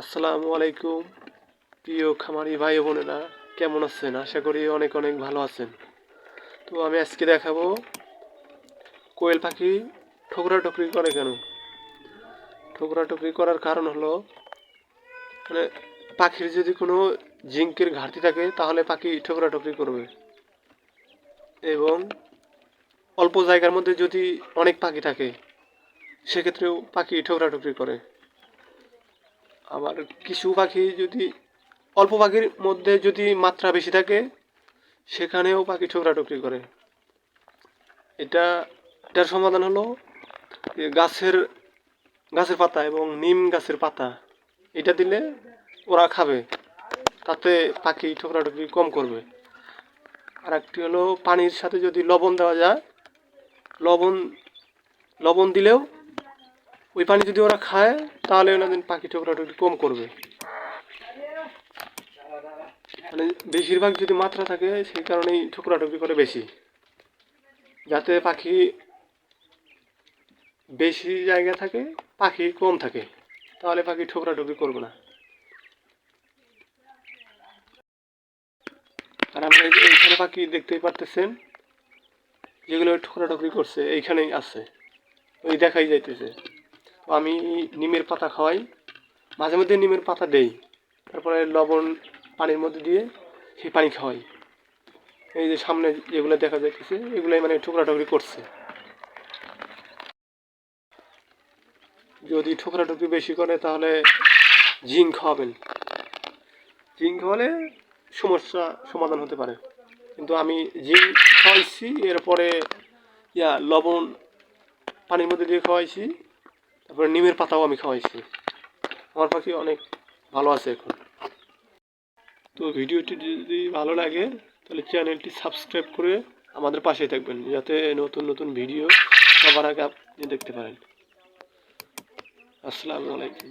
আসসালামু আলাইকুম। প্রিয় খামারি ভাই বোনেরা, কেমন আছেন? আশা করি অনেক অনেক ভালো আছেন। তো আমি আজকে দেখাবো কোয়েল পাখি ঠোকরা টুকরি করে কেন? ঠোকরা টুকরি করার কারণ হলো মানে পাখির যদি কোনো জিঙ্কের ঘাটতি থাকে, তাহলে পাখি ঠোকরা টুকরি করবে। এবং অল্প জায়গার মধ্যে যদি অনেক পাখি থাকে, সেক্ষেত্রেও পাখি ঠোকরা টুকরি করে। আবার কিছু পাখি যদি, অল্প পাখির মধ্যে যদি মাত্রা বেশি থাকে, সেখানেও পাখি ঠোকরাটুকরি করে। এটা, এটার সমাধান হলো গাছের গাছের পাতা এবং নিম গাছের পাতা। এটা দিলে ওরা খাবে। তাতে পাখি ঠোকরাটুকরি কম করবে। আর একটি হলো পানির সাথে যদি লবণ দেওয়া যায়, লবণ লবণ দিলেও ওই পানি যদি ওরা খায়, তাহলে ওনাদের পাখি ঠোকরাটুকরি কম করবে। মানে বেশিরভাগ যদি মাত্রা থাকে, সেই কারণেই ঠোকরাটুকরি করে বেশি। যাতে পাখি বেশি জায়গা থাকে, পাখি কম থাকে, তাহলে পাখি ঠোকরাটুকরি করবে না। আর আমরা এই এইখানে পাখি দেখতেই পারতেছেন, যেগুলো ঠোকরাটুকরি করছে, এইখানেই আছে। ওই দেখাই যাইতেছে। তো আমি নিমের পাতা খাওয়াই, মাঝে মধ্যে নিমের পাতা দেই, তারপরে লবণ পানির মধ্যে দিয়ে সেই পানি খাওয়াই। এই যে সামনে যেগুলো দেখা যাইতেছে, এগুলোই মানে ঠোকরা টুকরি করছে। যদি ঠোকরা টুকরি বেশি করে, তাহলে জিঙ্ক খাওয়াবেন। জিঙ্ক খাওয়ালে সমস্যা সমাধান হতে পারে। কিন্তু আমি জিঙ্ক খাওয়াইছি, এরপরে ইয়া লবণ পানির মধ্যে দিয়ে খাওয়াইছি তারপরে নিমের পাতাও আমি খাওয়াইছি। আমার পাখি অনেক ভালো আছে এখন। তো ভিডিওটি যদি ভালো লাগে, তাহলে চ্যানেলটি সাবস্ক্রাইব করে আমাদের পাশেই থাকবেন, যাতে নতুন নতুন ভিডিও সবার আগে আপনি দেখতে পারেন। আসসালামু আলাইকুম।